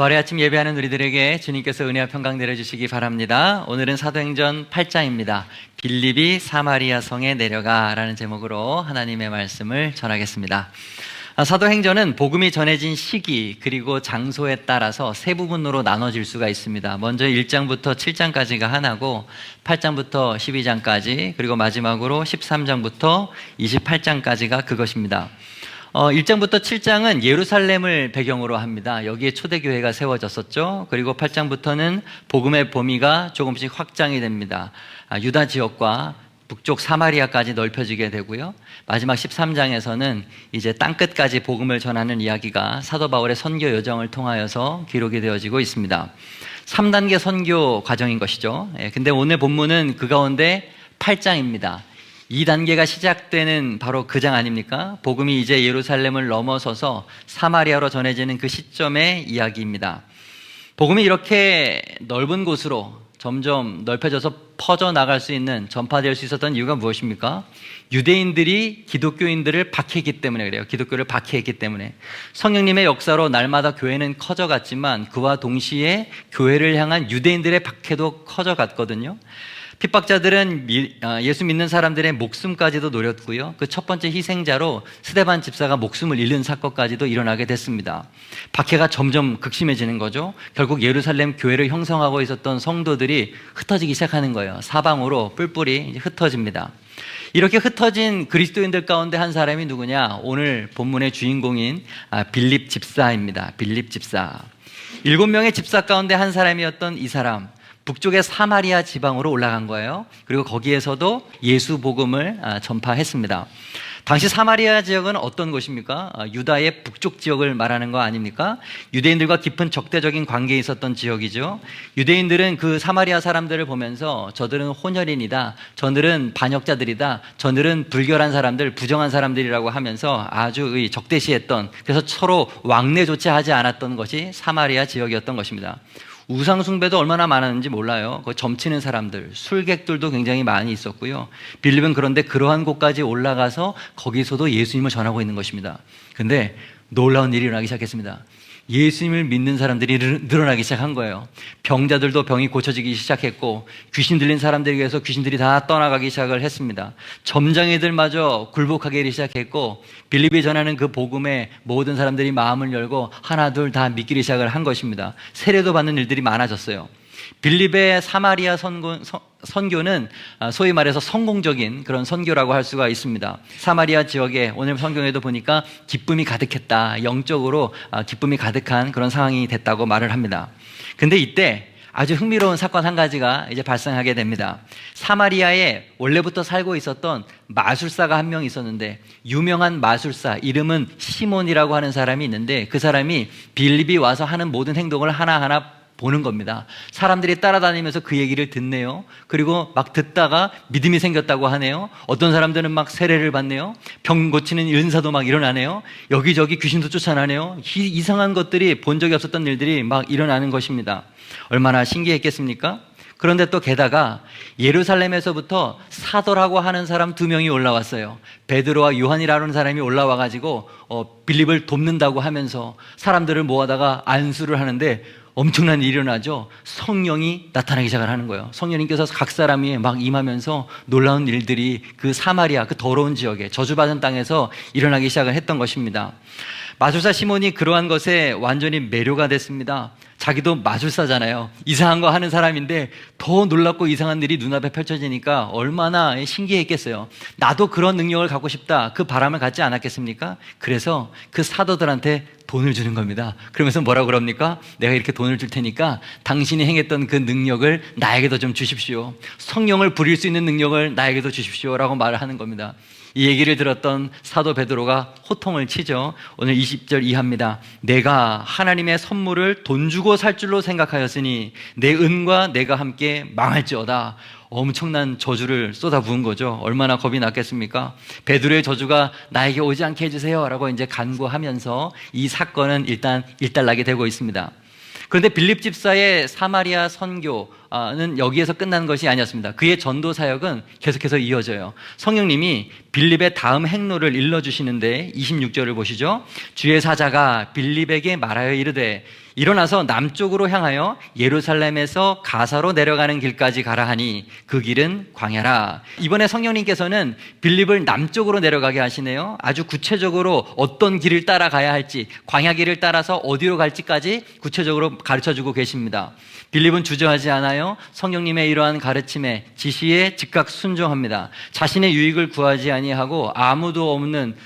부활의 아침 예배하는 우리들에게 주님께서 은혜와 평강 내려주시기 바랍니다. 오늘은 사도행전 8장입니다. 빌립이 사마리아 성에 내려가라는 제목으로 하나님의 말씀을 전하겠습니다. 아, 사도행전은 복음이 전해진 시기 그리고 장소에 따라서 세 부분으로 나눠질 수가 있습니다. 먼저 1장부터 7장까지가 하나고 8장부터 12장까지 그리고 마지막으로 13장부터 28장까지가 그것입니다. 어, 1장부터 7장은 예루살렘을 배경으로 합니다. 여기에 초대교회가 세워졌었죠. 그리고 8장부터는 복음의 범위가 조금씩 확장이 됩니다. 아, 유다 지역과 북쪽 사마리아까지 넓혀지게 되고요. 마지막 13장에서는 이제 땅끝까지 복음을 전하는 이야기가 사도 바울의 선교 여정을 통하여서 기록이 되어지고 있습니다. 3단계 선교 과정인 것이죠. 예, 근데 오늘 본문은 그 가운데 8장입니다. 이 단계가 시작되는 바로 그 장 아닙니까? 복음이 이제 예루살렘을 넘어서서 사마리아로 전해지는 그 시점의 이야기입니다. 복음이 이렇게 넓은 곳으로 점점 넓혀져서 퍼져 나갈 수 있는 전파될 수 있었던 이유가 무엇입니까? 유대인들이 기독교인들을 박해했기 때문에 그래요. 기독교를 박해했기 때문에 성령님의 역사로 날마다 교회는 커져갔지만 그와 동시에 교회를 향한 유대인들의 박해도 커져갔거든요. 핍박자들은 미- 아, 예수 믿는 사람들의 목숨까지도 노렸고요. 그 첫 번째 희생자로 스데반 집사가 목숨을 잃는 사건까지도 일어나게 됐습니다. 박해가 점점 극심해지는 거죠. 결국 예루살렘 교회를 형성하고 있었던 성도들이 흩어지기 시작하는 거예요. 사방으로 뿔뿔이 흩어집니다. 이렇게 흩어진 그리스도인들 가운데 한 사람이 누구냐? 오늘 본문의 주인공인 아, 빌립 집사입니다. 빌립 집사. 일곱 명의 집사 가운데 한 사람이었던 이 사람. 북쪽의 사마리아 지방으로 올라간 거예요. 그리고 거기에서도 예수 복음을 아, 전파했습니다. 당시 사마리아 지역은 어떤 곳입니까? 아, 유다의 북쪽 지역을 말하는 거 아닙니까? 유대인들과 깊은 적대적인 관계에 있었던 지역이죠. 유대인들은 그 사마리아 사람들을 보면서 저들은 혼혈인이다. 저들은 반역자들이다. 저들은 불결한 사람들, 부정한 사람들이라고 하면서 아주 의 적대시했던 그래서 서로 왕래조차 하지 않았던 것이 사마리아 지역이었던 것입니다. 우상숭배도 얼마나 많았는지 몰라요. 그 점치는 사람들, 술객들도 굉장히 많이 있었고요. 빌립은 그런데 그러한 곳까지 올라가서 거기서도 예수님을 전하고 있는 것입니다. 근데 놀라운 일이 일어나기 시작했습니다. 예수님을 믿는 사람들이 늘- 늘어나기 시작한 거예요. 병자들도 병이 고쳐지기 시작했고 귀신 들린 사람들에게서 귀신들이 다 떠나가기 시작을 했습니다. 점장애들마저 굴복하기 시작했고 빌립이 전하는 그 복음에 모든 사람들이 마음을 열고 하나 둘 다 믿기를 시작을 한 것입니다. 세례도 받는 일들이 많아졌어요. 빌립의 사마리아 선고, 선- 선교는 아, 소위 말해서 성공적인 그런 선교라고 할 수가 있습니다. 사마리아 지역에 오늘 성경에도 보니까 기쁨이 가득했다. 영적으로 아, 기쁨이 가득한 그런 상황이 됐다고 말을 합니다. 근데 이때 아주 흥미로운 사건 한 가지가 이제 발생하게 됩니다. 사마리아에 원래부터 살고 있었던 마술사가 한 명 있었는데 유명한 마술사 이름은 시몬이라고 하는 사람이 있는데 그 사람이 빌립이 와서 하는 모든 행동을 하나하나 보는 겁니다. 사람들이 따라다니면서 그 얘기를 듣네요. 그리고 막 듣다가 믿음이 생겼다고 하네요. 어떤 사람들은 막 세례를 받네요. 병 고치는 은사도 막 일어나네요. 여기저기 귀신도 쫓아나네요. 이, 이상한 것들이 본 적이 없었던 일들이 막 일어나는 것입니다. 얼마나 신기했겠습니까? 그런데 또 게다가 예루살렘에서부터 사도라고 하는 사람 두 명이 올라왔어요. 베드로와 요한이라는 사람이 올라와 가지고 어, 빌립을 돕는다고 하면서 사람들을 모아다가 안수를 하는데 엄청난 일이 일어나죠. 성령이 나타나기 시작을 하는 거예요. 성령님께서 각 사람이 막 임하면서 놀라운 일들이 그 사마리아, 그 더러운 지역에 저주받은 땅에서 일어나기 시작을 했던 것입니다. 마술사 시몬이 그러한 것에 완전히 매료가 됐습니다. 자기도 마술사잖아요. 이상한 거 하는 사람인데 더 놀랍고 이상한 일이 눈앞에 펼쳐지니까 얼마나 신기했겠어요. 나도 그런 능력을 갖고 싶다. 그 바람을 갖지 않았겠습니까? 그래서 그 사도들한테 돈을 주는 겁니다. 그러면서 뭐라고 그럽니까? 내가 이렇게 돈을 줄 테니까 당신이 행했던 그 능력을 나에게도 좀 주십시오. 성령을 부릴 수 있는 능력을 나에게도 주십시오 라고 말을 하는 겁니다. 이 얘기를 들었던 사도 베드로가 호통을 치죠. 오늘 20절 이하입니다. 내가 하나님의 선물을 돈 주고 살 줄로 생각하였으니 내 은과 내가 함께 망할지어다. 엄청난 저주를 쏟아 부은 거죠. 얼마나 겁이 났겠습니까? 베드로의 저주가 나에게 오지 않게 해주세요라고 이제 간구하면서 이 사건은 일단 일단락이 되고 있습니다. 그런데 빌립 집사의 사마리아 선교 는 여기에서 끝난 것이 아니었습니다. 그의 전도 사역은 계속해서 이어져요. 성령님이 빌립의 다음 행로를 일러 주시는데 26절을 보시죠. 주의 사자가 빌립에게 말하여 이르되 일어나서 남쪽으로 향하여 예루살렘에서 가사로 내려가는 길까지 가라 하니 그 길은 광야라. 이번에 성령님께서는 빌립을 남쪽으로 내려가게 하시네요. 아주 구체적으로 어떤 길을 따라가야 할지, 광야 길을 따라서 어디로 갈지까지 구체적으로 가르쳐 주고 계십니다. 빌립은 주저하지 않아요. 성령님의 이러한 가르침에 지시에 즉각 순종합니다. 자신의 유익을 구하지 아니하고 아무도 없는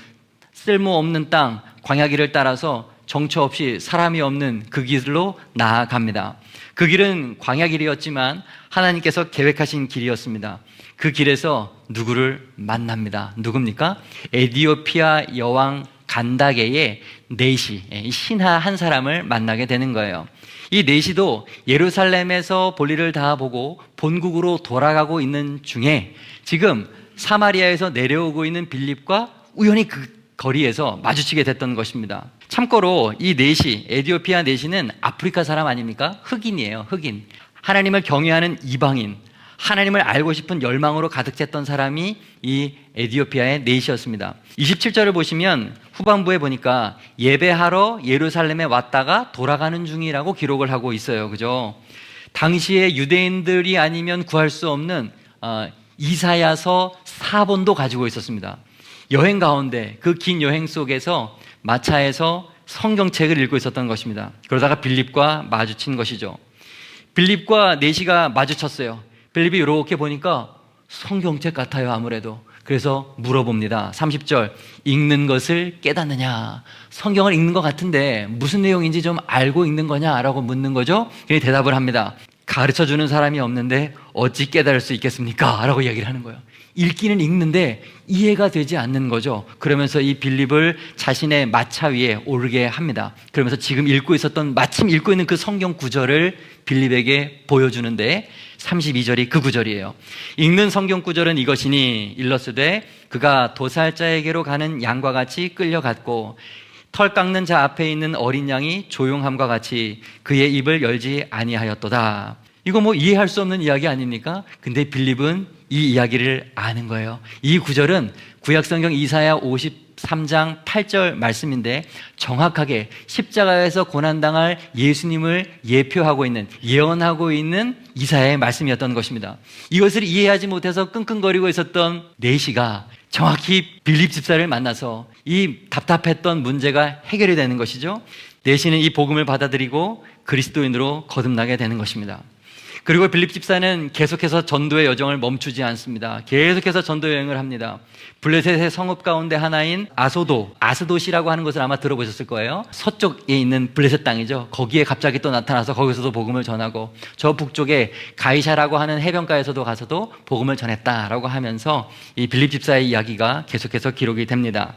쓸모없는 땅 광야 길을 따라서 정처 없이 사람이 없는 그 길로 나아갑니다. 그 길은 광야 길이었지만 하나님께서 계획하신 길이었습니다. 그 길에서 누구를 만납니다. 누굽니까? 에디오피아 여왕 간다게의 네시, 이 신하 한 사람을 만나게 되는 거예요. 이 네시도 예루살렘에서 볼일을 다 보고 본국으로 돌아가고 있는 중에 지금 사마리아에서 내려오고 있는 빌립과 우연히 그 거리에서 마주치게 됐던 것입니다. 참고로 이 네시, 에디오피아 네시는 아프리카 사람 아닙니까? 흑인이에요, 흑인. 하나님을 경외하는 이방인, 하나님을 알고 싶은 열망으로 가득 찼던 사람이 이 에디오피아의 네시였습니다. 27절을 보시면 후반부에 보니까 예배하러 예루살렘에 왔다가 돌아가는 중이라고 기록을 하고 있어요. 그죠? 당시에 유대인들이 아니면 구할 수 없는 어, 이사야서 4본도 가지고 있었습니다. 여행 가운데 그 긴 여행 속에서 마차에서 성경책을 읽고 있었던 것입니다. 그러다가 빌립과 마주친 것이죠. 빌립과 네시가 마주쳤어요. 빌립이 이렇게 보니까 성경책 같아요, 아무래도. 그래서 물어봅니다. 30절. 읽는 것을 깨닫느냐? 성경을 읽는 것 같은데 무슨 내용인지 좀 알고 읽는 거냐? 라고 묻는 거죠. 그에 대답을 합니다. 가르쳐 주는 사람이 없는데 어찌 깨달을 수 있겠습니까? 라고 이야기를 하는 거예요. 읽기는 읽는데 이해가 되지 않는 거죠. 그러면서 이 빌립을 자신의 마차 위에 오르게 합니다. 그러면서 지금 읽고 있었던 마침 읽고 있는 그 성경 구절을 빌립에게 보여주는데 32절이 그 구절이에요. 읽는 성경 구절은 이것이니 일러스되 그가 도살자에게로 가는 양과 같이 끌려갔고 털 깎는 자 앞에 있는 어린 양이 조용함과 같이 그의 입을 열지 아니하였도다. 이거 뭐 이해할 수 없는 이야기 아닙니까? 근데 빌립은 이 이야기를 아는 거예요. 이 구절은 구약성경 이사야 53장 8절 말씀인데 정확하게 십자가에서 고난당할 예수님을 예표하고 있는, 예언하고 있는 이사야의 말씀이었던 것입니다. 이것을 이해하지 못해서 끙끙거리고 있었던 네시가 정확히 빌립 집사를 만나서 이 답답했던 문제가 해결이 되는 것이죠. 내시는 이 복음을 받아들이고 그리스도인으로 거듭나게 되는 것입니다. 그리고 빌립 집사는 계속해서 전도의 여정을 멈추지 않습니다. 계속해서 전도 여행을 합니다. 블레셋의 성읍 가운데 하나인 아소도, 아스도시라고 하는 것을 아마 들어보셨을 거예요. 서쪽에 있는 블레셋 땅이죠. 거기에 갑자기 또 나타나서 거기서도 복음을 전하고 저 북쪽에 가이샤라고 하는 해변가에서도 가서도 복음을 전했다라고 하면서 이 빌립 집사의 이야기가 계속해서 기록이 됩니다.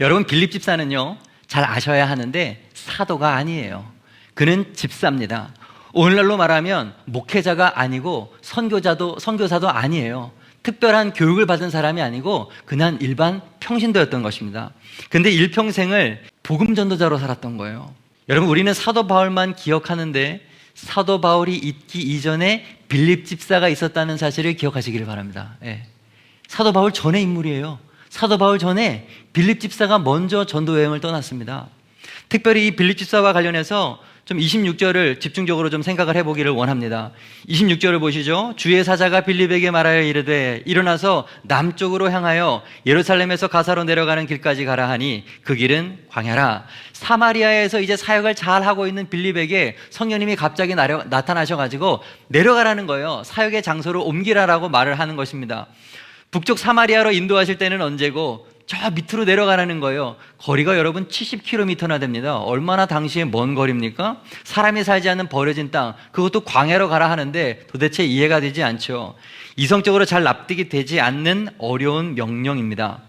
여러분 빌립 집사는요 잘 아셔야 하는데 사도가 아니에요. 그는 집사입니다. 오늘날로 말하면 목회자가 아니고 선교자도 선교사도 아니에요. 특별한 교육을 받은 사람이 아니고 그냥 일반 평신도였던 것입니다. 근데 일평생을 복음 전도자로 살았던 거예요. 여러분 우리는 사도 바울만 기억하는데 사도 바울이 있기 이전에 빌립 집사가 있었다는 사실을 기억하시기를 바랍니다. 예. 사도 바울 전의 인물이에요. 사도 바울 전에 빌립 집사가 먼저 전도 여행을 떠났습니다. 특별히 이 빌립 집사와 관련해서 좀 26절을 집중적으로 좀 생각을 해보기를 원합니다. 26절을 보시죠. 주의 사자가 빌립에게 말하여 이르되 일어나서 남쪽으로 향하여 예루살렘에서 가사로 내려가는 길까지 가라 하니 그 길은 광야라. 사마리아에서 이제 사역을 잘 하고 있는 빌립에게 성령님이 갑자기 나타나셔가지고 내려가라는 거예요. 사역의 장소를 옮기라라고 말을 하는 것입니다. 북쪽 사마리아로 인도하실 때는 언제고 저 밑으로 내려가라는 거예요. 거리가 여러분 70km나 됩니다. 얼마나 당시에 먼 거리입니까? 사람이 살지 않는 버려진 땅, 그것도 광야로 가라 하는데 도대체 이해가 되지 않죠. 이성적으로 잘 납득이 되지 않는 어려운 명령입니다.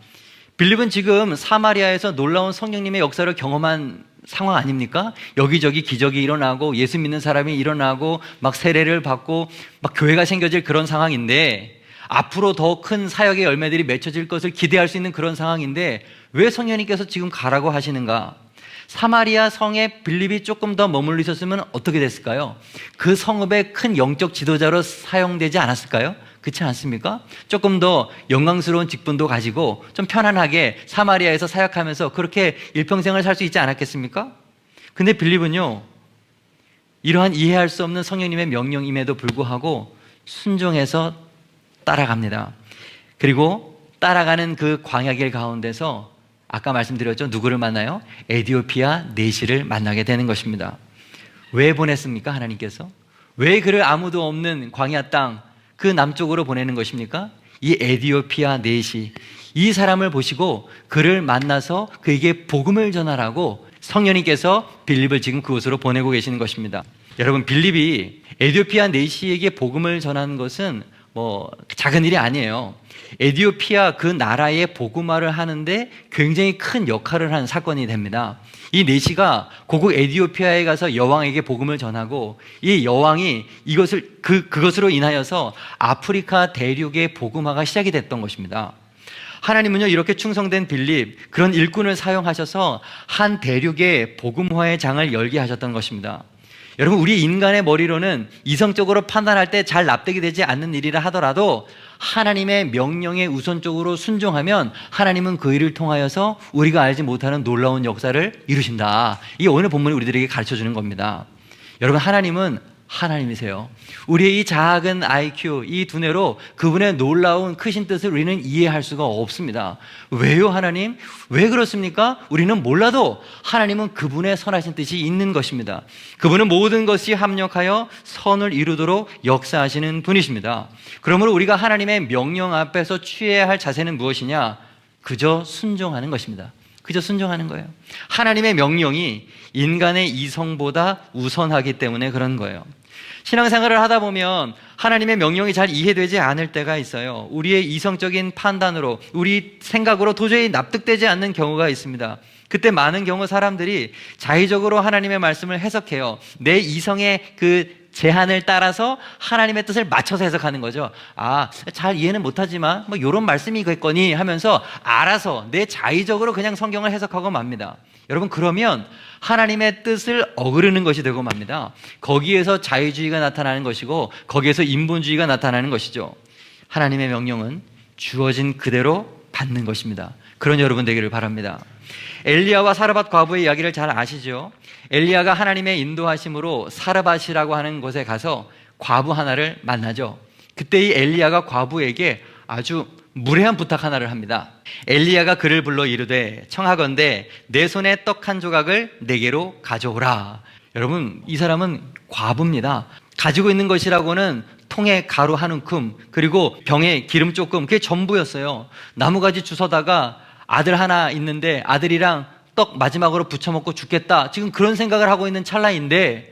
빌립은 지금 사마리아에서 놀라운 성령님의 역사를 경험한 상황 아닙니까? 여기저기 기적이 일어나고 예수 믿는 사람이 일어나고 막 세례를 받고 막 교회가 생겨질 그런 상황인데 앞으로 더 큰 사역의 열매들이 맺혀질 것을 기대할 수 있는 그런 상황인데 왜 성령님께서 지금 가라고 하시는가? 사마리아 성에 빌립이 조금 더 머물러 있었으면 어떻게 됐을까요? 그 성읍의 큰 영적 지도자로 사용되지 않았을까요? 그렇지 않습니까? 조금 더 영광스러운 직분도 가지고 좀 편안하게 사마리아에서 사역하면서 그렇게 일평생을 살 수 있지 않았겠습니까? 근데 빌립은요, 이러한 이해할 수 없는 성령님의 명령임에도 불구하고 순종해서 따라갑니다. 그리고 따라가는 그 광야길 가운데서 아까 말씀드렸죠. 누구를 만나요? 에디오피아 네시를 만나게 되는 것입니다. 왜 보냈습니까? 하나님께서? 왜 그를 아무도 없는 광야 땅 그 남쪽으로 보내는 것입니까? 이 에디오피아 네시 이 사람을 보시고 그를 만나서 그에게 복음을 전하라고 성령님께서 빌립을 지금 그곳으로 보내고 계시는 것입니다. 여러분 빌립이 에디오피아 네시에게 복음을 전하는 것은 뭐 작은 일이 아니에요. 에디오피아 그 나라의 복음화를 하는데 굉장히 큰 역할을 한 사건이 됩니다. 이 네시가 고국 에디오피아에 가서 여왕에게 복음을 전하고 이 여왕이 이것을 그 그것으로 인하여서 아프리카 대륙의 복음화가 시작이 됐던 것입니다. 하나님은요 이렇게 충성된 빌립 그런 일꾼을 사용하셔서 한 대륙의 복음화의 장을 열게 하셨던 것입니다. 여러분 우리 인간의 머리로는 이성적으로 판단할 때 잘 납득이 되지 않는 일이라 하더라도 하나님의 명령에 우선적으로 순종하면 하나님은 그 일을 통하여서 우리가 알지 못하는 놀라운 역사를 이루신다. 이게 오늘 본문이 우리들에게 가르쳐 주는 겁니다. 여러분 하나님은 하나님이세요. 우리의 이 작은 IQ, 이 두뇌로 그분의 놀라운 크신 뜻을 우리는 이해할 수가 없습니다. 왜요, 하나님? 왜 그렇습니까? 우리는 몰라도 하나님은 그분의 선하신 뜻이 있는 것입니다. 그분은 모든 것이 합력하여 선을 이루도록 역사하시는 분이십니다. 그러므로 우리가 하나님의 명령 앞에서 취해야 할 자세는 무엇이냐? 그저 순종하는 것입니다. 그저 순종하는 거예요. 하나님의 명령이 인간의 이성보다 우선하기 때문에 그런 거예요. 신앙생활을 하다 보면 하나님의 명령이 잘 이해되지 않을 때가 있어요. 우리의 이성적인 판단으로, 우리 생각으로 도저히 납득되지 않는 경우가 있습니다. 그때 많은 경우 사람들이 자의적으로 하나님의 말씀을 해석해요. 내 이성의 그 제한을 따라서 하나님의 뜻을 맞춰서 해석하는 거죠. 아, 잘 이해는 못하지만 뭐 이런 말씀이겠거니 하면서 알아서 내 자의적으로 그냥 성경을 해석하고 맙니다. 여러분 그러면 하나님의 뜻을 어그르는 것이 되고 맙니다. 거기에서 자유주의가 나타나는 것이고 거기에서 인본주의가 나타나는 것이죠. 하나님의 명령은 주어진 그대로 받는 것입니다. 그런 여러분 되기를 바랍니다. 엘리야와 사르밧 과부의 이야기를 잘 아시죠? 엘리야가 하나님의 인도하심으로 사르밧이라고 하는 곳에 가서 과부 하나를 만나죠. 그때 이 엘리야가 과부에게 아주 무례한 부탁 하나를 합니다. 엘리야가 그를 불러 이르되 청하건대 내 손에 떡 한 조각을 내게로 가져오라. 여러분 이 사람은 과부입니다. 가지고 있는 것이라고는 통에 가루 한 움큼 그리고 병에 기름 조금 그게 전부였어요. 나무가지 주워다가 아들 하나 있는데 아들이랑 떡 마지막으로 부쳐 먹고 죽겠다. 지금 그런 생각을 하고 있는 찰나인데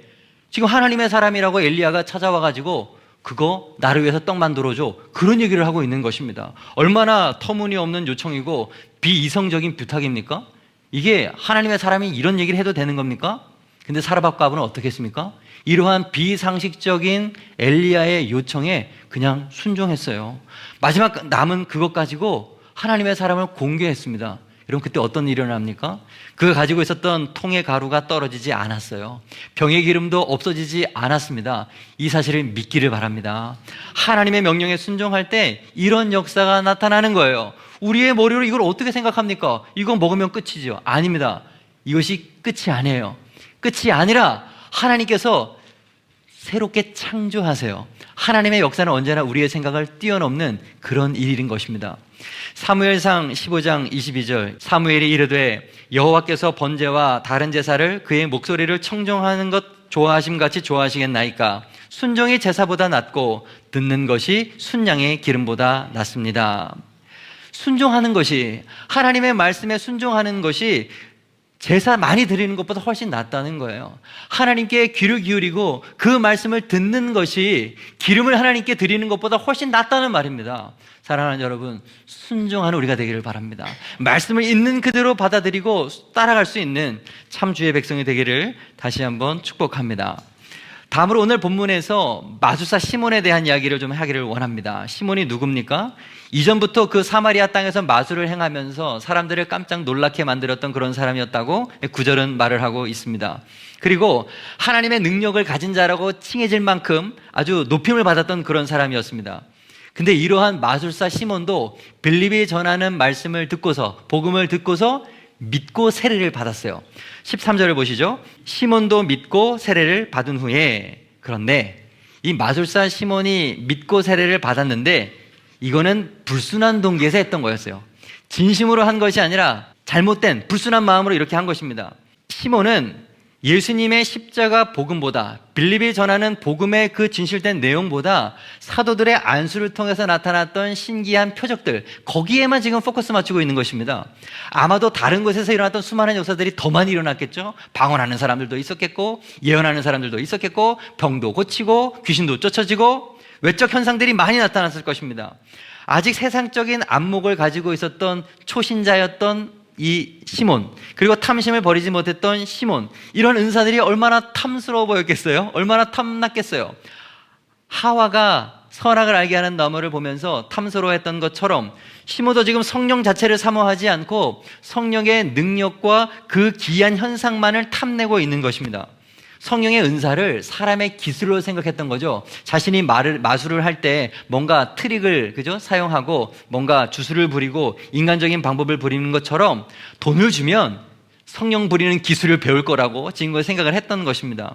지금 하나님의 사람이라고 엘리야가 찾아와 가지고 그거 나를 위해서 떡 만들어줘. 그런 얘기를 하고 있는 것입니다. 얼마나 터무니없는 요청이고 비이성적인 부탁입니까? 이게 하나님의 사람이 이런 얘기를 해도 되는 겁니까? 근데 사르밧 과부는 어떻게 했습니까? 이러한 비상식적인 엘리야의 요청에 그냥 순종했어요. 마지막 남은 그것 가지고 하나님의 사람을 공개했습니다. 여러분 그때 어떤 일이 일어납니까? 그가 가지고 있었던 통의 가루가 떨어지지 않았어요. 병의 기름도 없어지지 않았습니다. 이 사실을 믿기를 바랍니다. 하나님의 명령에 순종할 때 이런 역사가 나타나는 거예요. 우리의 머리로 이걸 어떻게 생각합니까? 이거 먹으면 끝이죠. 아닙니다. 이것이 끝이 아니에요. 끝이 아니라 하나님께서 새롭게 창조하세요. 하나님의 역사는 언제나 우리의 생각을 뛰어넘는 그런 일인 것입니다. 사무엘상 15장 22절 사무엘이 이르되 여호와께서 번제와 다른 제사를 그의 목소리를 청정하는 것 좋아하심 같이 좋아하시겠나이까 순종이 제사보다 낫고 듣는 것이 순양의 기름보다 낫습니다. 순종하는 것이 하나님의 말씀에 순종하는 것이 제사 많이 드리는 것보다 훨씬 낫다는 거예요. 하나님께 귀를 기울이고 그 말씀을 듣는 것이 기름을 하나님께 드리는 것보다 훨씬 낫다는 말입니다. 사랑하는 여러분, 순종하는 우리가 되기를 바랍니다. 말씀을 있는 그대로 받아들이고 따라갈 수 있는 참 주의 백성이 되기를 다시 한번 축복합니다. 다음으로 오늘 본문에서 마주사 시몬에 대한 이야기를 좀 하기를 원합니다. 시몬이 누굽니까? 이전부터 그 사마리아 땅에서 마술을 행하면서 사람들을 깜짝 놀라게 만들었던 그런 사람이었다고 구절은 말을 하고 있습니다. 그리고 하나님의 능력을 가진 자라고 칭해질 만큼 아주 높임을 받았던 그런 사람이었습니다. 근데 이러한 마술사 시몬도 빌립이 전하는 말씀을 듣고서 복음을 듣고서 믿고 세례를 받았어요. 13절을 보시죠. 시몬도 믿고 세례를 받은 후에 그런데 이 마술사 시몬이 믿고 세례를 받았는데 이거는 불순한 동기에서 했던 거였어요. 진심으로 한 것이 아니라 잘못된 불순한 마음으로 이렇게 한 것입니다. 시몬은 예수님의 십자가 복음보다 빌립이 전하는 복음의 그 진실된 내용보다 사도들의 안수를 통해서 나타났던 신기한 표적들 거기에만 지금 포커스 맞추고 있는 것입니다. 아마도 다른 곳에서 일어났던 수많은 역사들이 더 많이 일어났겠죠. 방언하는 사람들도 있었겠고 예언하는 사람들도 있었겠고 병도 고치고 귀신도 쫓아지고 외적 현상들이 많이 나타났을 것입니다. 아직 세상적인 안목을 가지고 있었던 초신자였던 이 시몬 그리고 탐심을 버리지 못했던 시몬 이런 은사들이 얼마나 탐스러워 보였겠어요? 얼마나 탐났겠어요? 하와가 선악을 알게 하는 나무를 보면서 탐스러워했던 것처럼 시몬도 지금 성령 자체를 사모하지 않고 성령의 능력과 그 기이한 현상만을 탐내고 있는 것입니다. 성령의 은사를 사람의 기술로 생각했던 거죠. 자신이 말을 마술을 할 때 뭔가 트릭을 그죠 사용하고 뭔가 주술을 부리고 인간적인 방법을 부리는 것처럼 돈을 주면 성령 부리는 기술을 배울 거라고 지금 생각을 했던 것입니다.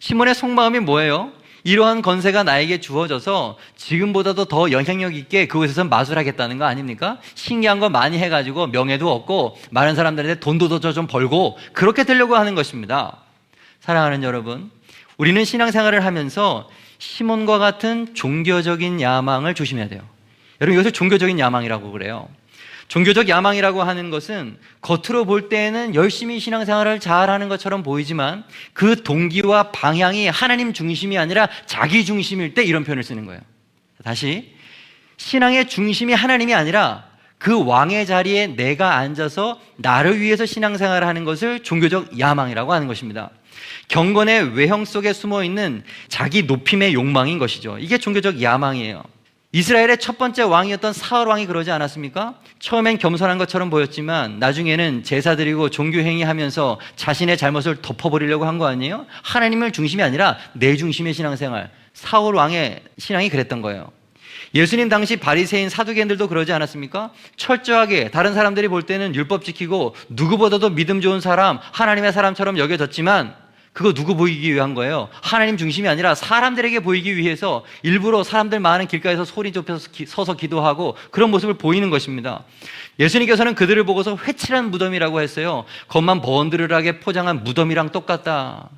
시몬의 속마음이 뭐예요? 이러한 건세가 나에게 주어져서 지금보다도 더 영향력 있게 그곳에서 마술하겠다는 거 아닙니까? 신기한 거 많이 해가지고 명예도 얻고 많은 사람들한테 돈도 더 좀 벌고 그렇게 되려고 하는 것입니다. 사랑하는 여러분, 우리는 신앙생활을 하면서 시몬과 같은 종교적인 야망을 조심해야 돼요. 여러분 이것을 종교적인 야망이라고 그래요. 종교적 야망이라고 하는 것은 겉으로 볼 때에는 열심히 신앙생활을 잘하는 것처럼 보이지만 그 동기와 방향이 하나님 중심이 아니라 자기 중심일 때 이런 표현을 쓰는 거예요. 다시 신앙의 중심이 하나님이 아니라 그 왕의 자리에 내가 앉아서 나를 위해서 신앙생활을 하는 것을 종교적 야망이라고 하는 것입니다. 경건의 외형 속에 숨어 있는 자기 높임의 욕망인 것이죠. 이게 종교적 야망이에요. 이스라엘의 첫 번째 왕이었던 사울 왕이 그러지 않았습니까? 처음엔 겸손한 것처럼 보였지만 나중에는 제사 드리고 종교 행위하면서 자신의 잘못을 덮어버리려고 한 거 아니에요? 하나님을 중심이 아니라 내 중심의 신앙생활. 사울 왕의 신앙이 그랬던 거예요. 예수님 당시 바리새인 사두개인들도 그러지 않았습니까? 철저하게 다른 사람들이 볼 때는 율법 지키고 누구보다도 믿음 좋은 사람, 하나님의 사람처럼 여겨졌지만 그거 누구 보이기 위한 거예요? 하나님 중심이 아니라 사람들에게 보이기 위해서 일부러 사람들 많은 길가에서 소리 좁혀서 기, 서서 기도하고 그런 모습을 보이는 것입니다. 예수님께서는 그들을 보고서 회칠한 무덤이라고 했어요. 겉만 번드르르하게 포장한 무덤이랑 똑같다.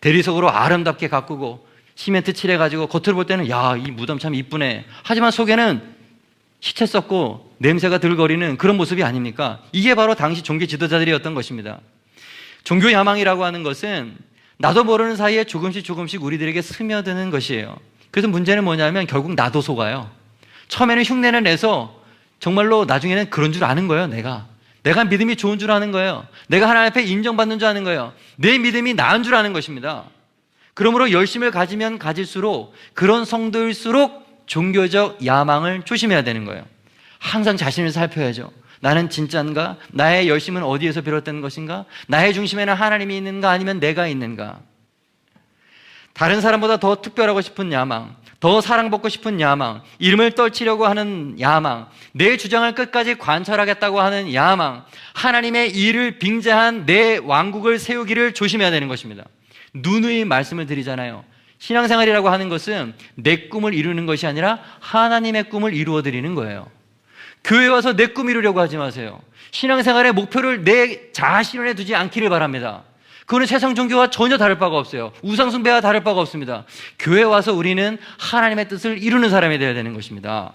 대리석으로 아름답게 가꾸고 시멘트 칠해가지고 겉으로 볼 때는 야, 이 무덤 참 이쁘네. 하지만 속에는 시체 썩고 냄새가 들거리는 그런 모습이 아닙니까? 이게 바로 당시 종교 지도자들이었던 것입니다. 종교 야망이라고 하는 것은 나도 모르는 사이에 조금씩 조금씩 우리들에게 스며드는 것이에요. 그래서 문제는 뭐냐면 결국 나도 속아요. 처음에는 흉내를 내서 정말로 나중에는 그런 줄 아는 거예요, 내가. 내가 믿음이 좋은 줄 아는 거예요. 내가 하나님 앞에 인정받는 줄 아는 거예요. 내 믿음이 나은 줄 아는 것입니다. 그러므로 열심을 가지면 가질수록 그런 성도일수록 종교적 야망을 조심해야 되는 거예요. 항상 자신을 살펴야죠. 나는 진짜인가? 나의 열심은 어디에서 비롯된 것인가? 나의 중심에는 하나님이 있는가 아니면 내가 있는가? 다른 사람보다 더 특별하고 싶은 야망, 더 사랑받고 싶은 야망, 이름을 떨치려고 하는 야망, 내 주장을 끝까지 관철하겠다고 하는 야망, 하나님의 일을 빙자한 내 왕국을 세우기를 조심해야 되는 것입니다. 누누이 말씀을 드리잖아요. 신앙생활이라고 하는 것은 내 꿈을 이루는 것이 아니라 하나님의 꿈을 이루어 드리는 거예요. 교회 와서 내 꿈 이루려고 하지 마세요. 신앙생활의 목표를 내 자신에 두지 않기를 바랍니다. 그거는 세상 종교와 전혀 다를 바가 없어요. 우상숭배와 다를 바가 없습니다. 교회 와서 우리는 하나님의 뜻을 이루는 사람이 되어야 되는 것입니다.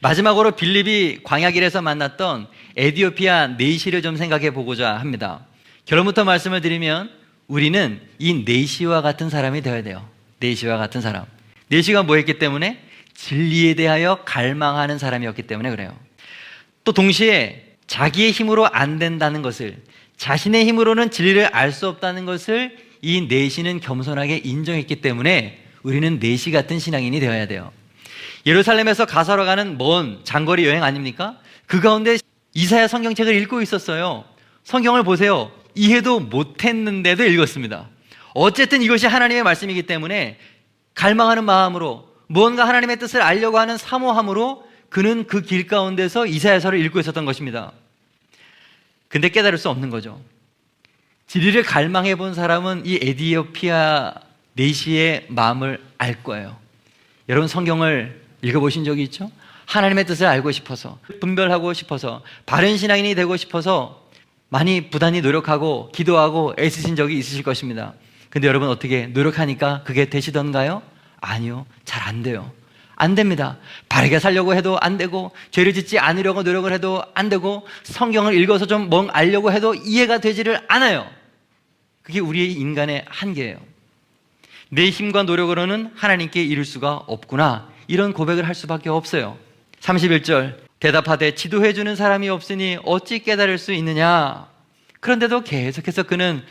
마지막으로 빌립이 광야길에서 만났던 에디오피아 네이시를 좀 생각해 보고자 합니다. 결론부터 말씀을 드리면 우리는 이 네이시와 같은 사람이 되어야 돼요. 네이시와 같은 사람. 네이시가 뭐 했기 때문에? 진리에 대하여 갈망하는 사람이었기 때문에 그래요. 또 동시에 자기의 힘으로 안 된다는 것을 자신의 힘으로는 진리를 알 수 없다는 것을 이 네시는 겸손하게 인정했기 때문에 우리는 네시 같은 신앙인이 되어야 돼요. 예루살렘에서 가사로 가는 먼 장거리 여행 아닙니까? 그 가운데 이사야 성경책을 읽고 있었어요. 성경을 보세요. 이해도 못했는데도 읽었습니다. 어쨌든 이것이 하나님의 말씀이기 때문에 갈망하는 마음으로 무언가 하나님의 뜻을 알려고 하는 사모함으로 그는 그 길 가운데서 이사야서를 읽고 있었던 것입니다. 근데 깨달을 수 없는 거죠. 진리를 갈망해 본 사람은 이 에디오피아 네시의 마음을 알 거예요. 여러분 성경을 읽어보신 적이 있죠? 하나님의 뜻을 알고 싶어서, 분별하고 싶어서, 바른 신앙인이 되고 싶어서 많이 부단히 노력하고 기도하고 애쓰신 적이 있으실 것입니다. 근데 여러분 어떻게 노력하니까 그게 되시던가요? 아니요. 잘 안 돼요. 안 됩니다. 바르게 살려고 해도 안 되고, 죄를 짓지 않으려고 노력을 해도 안 되고, 성경을 읽어서 좀멍 알려고 해도 이해가 되지를 않아요. 그게 우리의 인간의 한계예요. 내 힘과 노력으로는 하나님께 이룰 수가 없구나. 이런 고백을 할 수밖에 없어요. 31절. 대답하되 지도해 주는 사람이 없으니 어찌 깨달을 수 있느냐. 그런데도 계속해서 그는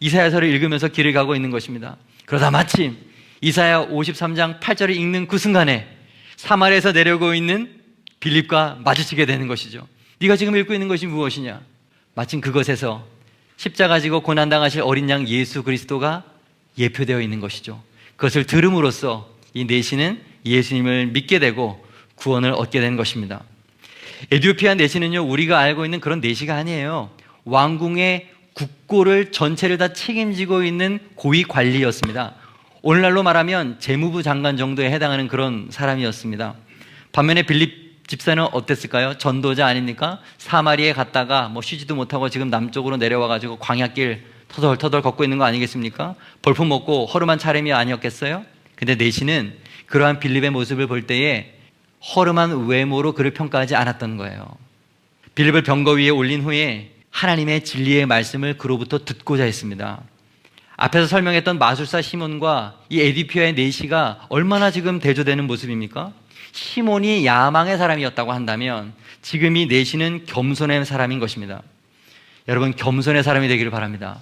이사야서를 읽으면서 길을 가고 있는 것입니다. 그러다 마침 이사야 53장 8절을 읽는 그 순간에 사마리에서 내려오고 있는 빌립과 마주치게 되는 것이죠. 네가 지금 읽고 있는 것이 무엇이냐? 마침 그것에서 십자가 지고 고난 당하실 어린 양 예수 그리스도가 예표되어 있는 것이죠. 그것을 들음으로써 이 내시는 예수님을 믿게 되고 구원을 얻게 된 것입니다. 에디오피아 내시는요, 우리가 알고 있는 그런 내시가 아니에요. 왕궁의 국고를 전체를 다 책임지고 있는 고위 관리였습니다. 오늘날로 말하면 재무부 장관 정도에 해당하는 그런 사람이었습니다. 반면에 빌립 집사는 어땠을까요? 전도자 아닙니까? 사마리에 갔다가 뭐 쉬지도 못하고 지금 남쪽으로 내려와가지고 광야길 터덜터덜 걷고 있는 거 아니겠습니까? 벌품 먹고 허름한 차림이 아니었겠어요? 근데 내시는 그러한 빌립의 모습을 볼 때에 허름한 외모로 그를 평가하지 않았던 거예요. 빌립을 병거 위에 올린 후에 하나님의 진리의 말씀을 그로부터 듣고자 했습니다. 앞에서 설명했던 마술사 시몬과 이 에디피아의 네시가 얼마나 지금 대조되는 모습입니까? 시몬이 야망의 사람이었다고 한다면 지금 이 네시는 겸손의 사람인 것입니다. 여러분 겸손의 사람이 되기를 바랍니다.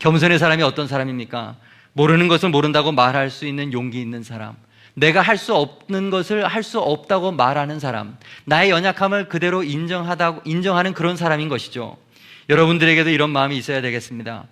겸손의 사람이 어떤 사람입니까? 모르는 것을 모른다고 말할 수 있는 용기 있는 사람. 내가 할 수 없는 것을 할 수 없다고 말하는 사람. 나의 연약함을 그대로 인정하다 인정하는 그런 사람인 것이죠. 여러분들에게도 이런 마음이 있어야 되겠습니다.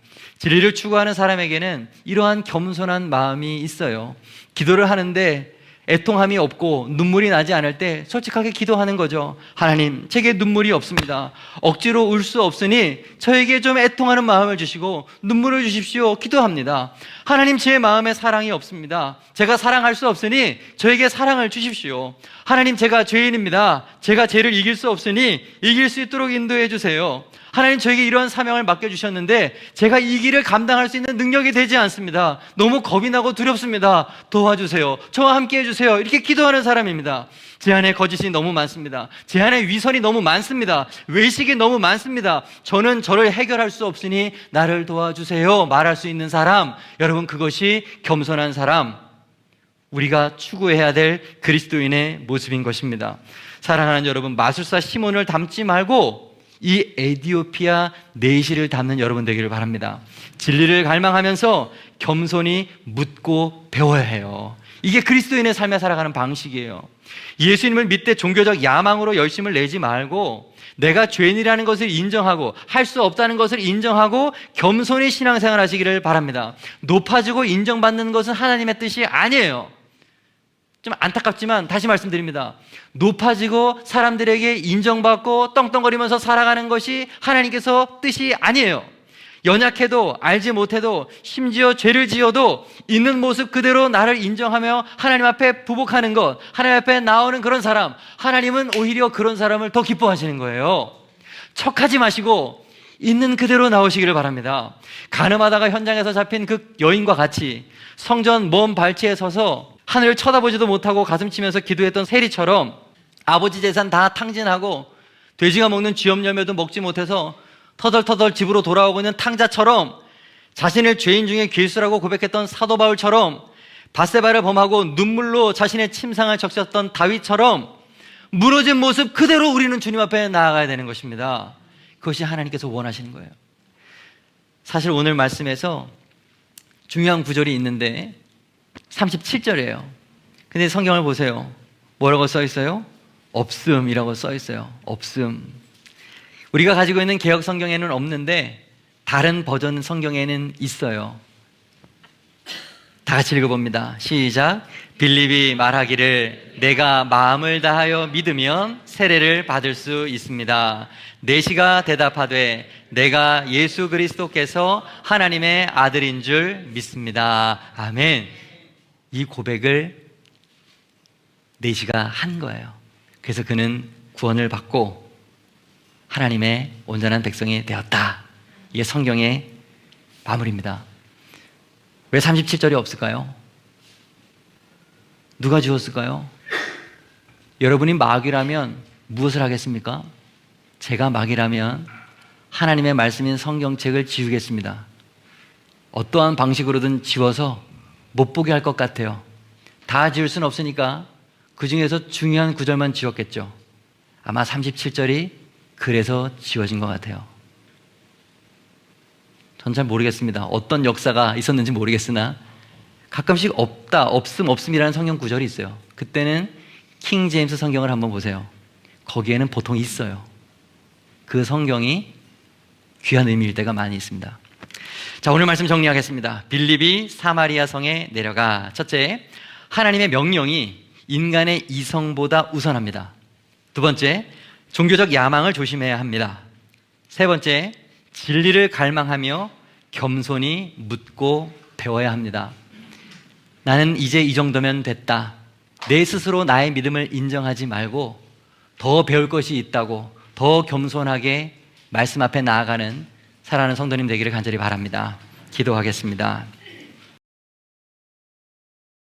진리를 추구하는 사람에게는 이러한 겸손한 마음이 있어요. 기도를 하는데 애통함이 없고 눈물이 나지 않을 때 솔직하게 기도하는 거죠. 하나님, 제게 눈물이 없습니다. 억지로 울 수 없으니 저에게 좀 애통하는 마음을 주시고 눈물을 주십시오. 기도합니다. 하나님, 제 마음에 사랑이 없습니다. 제가 사랑할 수 없으니 저에게 사랑을 주십시오. 하나님, 제가 죄인입니다. 제가 죄를 이길 수 없으니 이길 수 있도록 인도해 주세요. 하나님 저에게 이러한 사명을 맡겨주셨는데 제가 이 길을 감당할 수 있는 능력이 되지 않습니다. 너무 겁이 나고 두렵습니다. 도와주세요. 저와 함께 해주세요. 이렇게 기도하는 사람입니다. 제 안에 거짓이 너무 많습니다. 제 안에 위선이 너무 많습니다. 외식이 너무 많습니다. 저는 저를 해결할 수 없으니 나를 도와주세요. 말할 수 있는 사람. 여러분 그것이 겸손한 사람. 우리가 추구해야 될 그리스도인의 모습인 것입니다. 사랑하는 여러분, 마술사 시몬을 닮지 말고 이 에디오피아 네시를 닮는 여러분 되기를 바랍니다. 진리를 갈망하면서 겸손히 묻고 배워야 해요. 이게 그리스도인의 삶에 살아가는 방식이에요. 예수님을 믿되 종교적 야망으로 열심을 내지 말고 내가 죄인이라는 것을 인정하고 할 수 없다는 것을 인정하고 겸손히 신앙생활 하시기를 바랍니다. 높아지고 인정받는 것은 하나님의 뜻이 아니에요. 좀 안타깝지만 다시 말씀드립니다. 높아지고 사람들에게 인정받고 떵떵거리면서 살아가는 것이 하나님께서 뜻이 아니에요. 연약해도 알지 못해도 심지어 죄를 지어도 있는 모습 그대로 나를 인정하며 하나님 앞에 부복하는 것, 하나님 앞에 나오는 그런 사람, 하나님은 오히려 그런 사람을 더 기뻐하시는 거예요. 척하지 마시고 있는 그대로 나오시기를 바랍니다. 가늠하다가 현장에서 잡힌 그 여인과 같이 성전 먼 발치에 서서 하늘을 쳐다보지도 못하고 가슴 치면서 기도했던 세리처럼 아버지 재산 다 탕진하고 돼지가 먹는 쥐염염에도 먹지 못해서 터덜터덜 집으로 돌아오고 있는 탕자처럼 자신을 죄인 중에 괴수라고 고백했던 사도 바울처럼 바세바를 범하고 눈물로 자신의 침상을 적셨던 다윗처럼 무너진 모습 그대로 우리는 주님 앞에 나아가야 되는 것입니다. 그것이 하나님께서 원하시는 거예요. 사실 오늘 말씀에서 중요한 구절이 있는데 37절이에요. 근데 성경을 보세요. 뭐라고 써 있어요? 없음이라고 써 있어요. 없음. 우리가 가지고 있는 개혁 성경에는 없는데 다른 버전 성경에는 있어요. 다 같이 읽어봅니다. 시작. 빌립이 말하기를 내가 마음을 다하여 믿으면 세례를 받을 수 있습니다. 내시가 대답하되 내가 예수 그리스도께서 하나님의 아들인 줄 믿습니다. 아멘. 이 고백을 내시가 한 거예요. 그래서 그는 구원을 받고 하나님의 온전한 백성이 되었다. 이게 성경의 마무리입니다. 왜 37절이 없을까요? 누가 지웠을까요? 여러분이 마귀라면 무엇을 하겠습니까? 제가 마귀라면 하나님의 말씀인 성경책을 지우겠습니다. 어떠한 방식으로든 지워서 못 보게 할 것 같아요. 다 지울 수는 없으니까 그 중에서 중요한 구절만 지웠겠죠. 아마 37절이 그래서 지워진 것 같아요. 전 잘 모르겠습니다. 어떤 역사가 있었는지 모르겠으나 가끔씩 없다, 없음, 없음이라는 성경 구절이 있어요. 그때는 킹 제임스 성경을 한번 보세요. 거기에는 보통 있어요. 그 성경이 귀한 의미일 때가 많이 있습니다. 자, 오늘 말씀 정리하겠습니다. 빌립이 사마리아 성에 내려가. 첫째, 하나님의 명령이 인간의 이성보다 우선합니다. 두 번째, 종교적 야망을 조심해야 합니다. 세 번째, 진리를 갈망하며 겸손히 묻고 배워야 합니다. 나는 이제 이 정도면 됐다. 내 스스로 나의 믿음을 인정하지 말고 더 배울 것이 있다고 더 겸손하게 말씀 앞에 나아가는 사랑하는 성도님 되기를 간절히 바랍니다. 기도하겠습니다.